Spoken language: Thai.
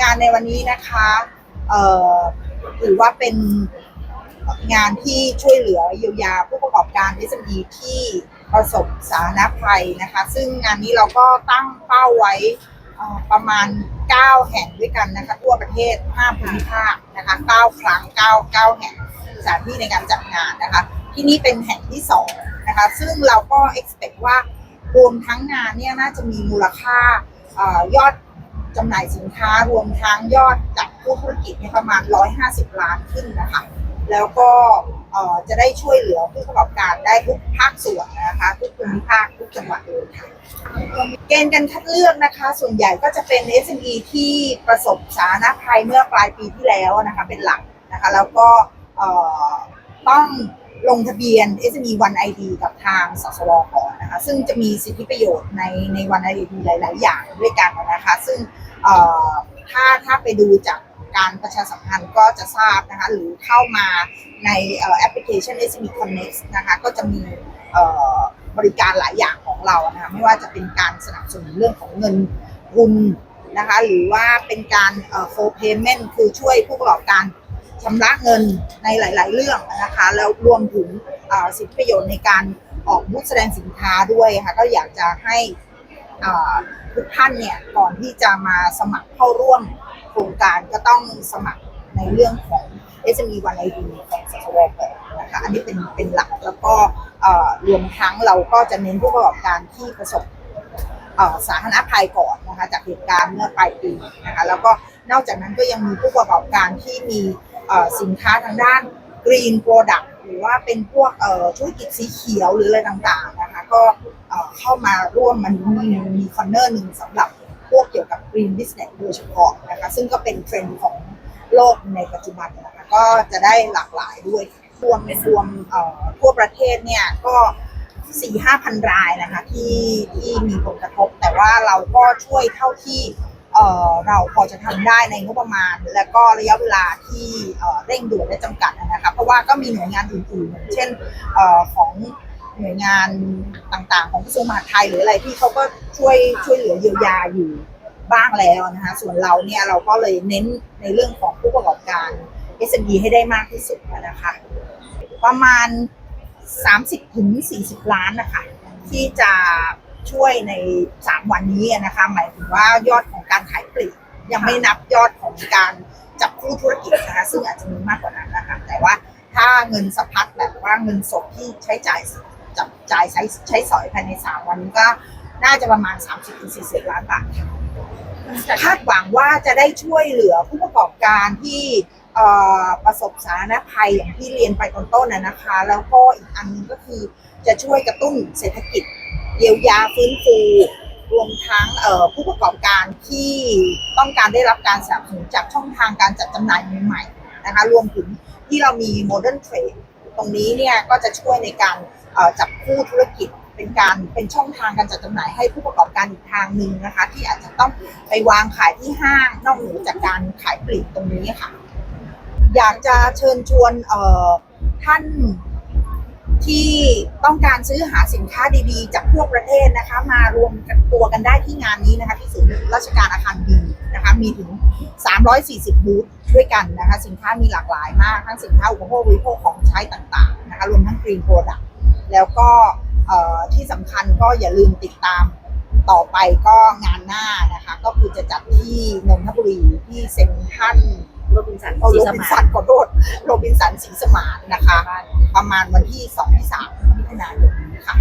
งานในวันนี้นะคะเอ่อถือว่าเป็นงานที่ช่วยเหลือเยียวยาผู้ประกอบการ SME ที่ประสบสาธารณภัยนะคะ ซึ่งงานนี้เราก็ตั้งเป้าไว้ประมาณ 9 แห่งด้วยกันนะคะ ทั่วประเทศ 5 ภูมิภาคนะคะ 9 ครั้ง 9 9 แห่งสถานที่ในการจัดงานนะคะ ที่นี่เป็นแห่งที่ 2 นะคะ ซึ่งเราก็ expect ว่ารวมทั้งงานเนี่ยน่าจะมีมูลค่ายอด จำหน่ายสินค้ารวมทั้งยอดจากผู้ธุรกิจเนี่ยประมาณ 150 ล้านขึ้นนะคะ แล้วก็จะได้ช่วยเหลือผู้ประกอบการได้ทุกภาคส่วนนะคะทุกภูมิภาคทุกจังหวัดเลยค่ะเกณฑ์การคัดเลือกนะคะ ส่วนใหญ่ก็จะเป็น SME ที่ประสบสาธารณภัยเมื่อปลายปีที่แล้วนะคะเป็นหลักนะคะ แล้วก็ต้อง ลงทะเบียน SME One ID กับทางสสวก่อนนะคะ ซึ่งจะมีสิทธิประโยชน์ในใน One ID หลาย ๆ อย่างด้วยกันนะคะ ซึ่งถ้าถ้าไปดูจากการประชาสัมพันธ์ก็จะทราบนะคะ หรือเข้ามาในแอปพลิเคชัน SME Connect นะคะ ก็จะมีบริการหลายอย่างของเรานะคะ ไม่ว่าจะเป็นการสนับสนุนเรื่องของเงินทุนนะคะ หรือว่าเป็นการเอ่อ for payment คือช่วยผู้ประกอบการ ชำระเงินในหลาย ๆ เรื่องนะคะแล้วรวมถึงสิทธิประโยชน์ในการออกบูธแสดงสินค้าด้วยค่ะก็อยากจะให้ทุกท่านเนี่ยก่อนที่จะมาสมัครเข้าร่วมโครงการก็ต้องสมัครในเรื่องของ SME One ID ของสสวก่อนนะคะอันนี้เป็นเป็นหลักแล้วก็รวมทั้งเราก็จะเน้นผู้ประกอบการที่ประสบสาธารณภัยก่อนนะคะจากเหตุการณ์เมื่อปลายปีนะคะแล้วก็นอกจากนั้นก็ยังมีผู้ประกอบการที่มี สินค้าทางด้าน Green Product หรือว่าเป็นพวกธุรกิจสีเขียวหรืออะไรต่างๆนะคะก็เข้ามาร่วมมันมีมีคอนเนอร์หนึ่งสำหรับพวกเกี่ยวกับ Green Business โดยเฉพาะนะคะซึ่งก็เป็นเทรนด์ของโลกในปัจจุบันนะคะก็จะได้หลากหลายด้วยรวมรวมทั่วประเทศเนี่ยก็สี่ห้าพันรายนะคะที่ที่มีผลกระทบ แต่ว่าเราก็ช่วยเท่าที่ เอ่อเราพอจะทำได้ในงบประมาณ และก็ระยะเวลาที่เเร่งด่วนและจำกัดนะคะเพราะว่าก็มีหน่วยงานอื่นๆ เช่นอของหน่วยงานต่างๆ ของกระทรวงมหาดไทยหรืออะไรที่เขาก็ช่วยช่วยเหลือเยียวยาอยู่บ้างแล้วนะคะส่วนเราเนี่ยเราก็เลยเน้นในเรื่องของผู้ประกอบการ SME ให้ได้มากที่สุดนะคะประมาณ 30ถึง40 ล้านนะคะที่จะช่วยใน 3 วันนี้นะคะหมายถึงว่ายอดของ การขายปลีกยังไม่นับยอดของการจับคู่ธุรกิจนะคะซึ่งอาจจะมีมากกว่านั้นนะคะแต่ว่าถ้าเงินสะพัดแบบว่าเงินสดที่ใช้จ่ายจับจ่ายใช้ใช้สอยภายใน3วันนี้ก็น่าจะประมาณ 30-40 ล้านบาทค่ะคาดหวังว่าจะได้ช่วยเหลือผู้ประกอบการที่เอ่อประสบสาธารณภัยอย่างที่เรียนไปตอนต้นนะนะคะ แล้วก็อีกอันหนึงก็คือจะช่วยกระตุ้นเศรษฐกิจเยียวยาฟื้นฟูร วมทั้งผู้ประกอบการที่ต้องการได้รับการสนับสนุนจากช่องทางการจัดจำหน่ายใหม่ๆนะคะรวมถึงที่เรามีโมเดิร์นเทรดตรงนี้เนี่ยก็จะช่วยในการจับคู่ธุรกิจเป็นการเป็นช่องทางการจัดจำหน่ายให้ผู้ประกอบการอีกทางหนึ่งนะคะ ที่อาจจะต้องไปวางขายที่ห้างนอกเหนือจากการขายปลีกตรงนี้ค่ะ อยากจะเชิญชวนท่าน ที่ต้องการซื้อหาสินค้าดีๆ จากทั่วประเทศนะคะ มารวมกันตัวกันได้ที่งานนี้นะคะที่ศูนย์ราชการอาคารบีนะคะมีถึง 340 บูธด้วยกันนะคะ สินค้ามีหลากหลายมาก ทั้งสินค้าอุปโภคบริโภคของใช้ต่างๆนะคะรวมทั้ง Green Product แล้วก็ที่สำคัญก็อย่าลืมติดตามต่อไปก็งานหน้านะคะ ก็คือจะจัดที่นนทบุรีที่เซ็นทรัล โรบินสันโรสีสบินมาสันขอโทษโรบินสันศรีสมานนะคะ ประมาณวันที่2ที่3มิถุนายนนี้ค่ะ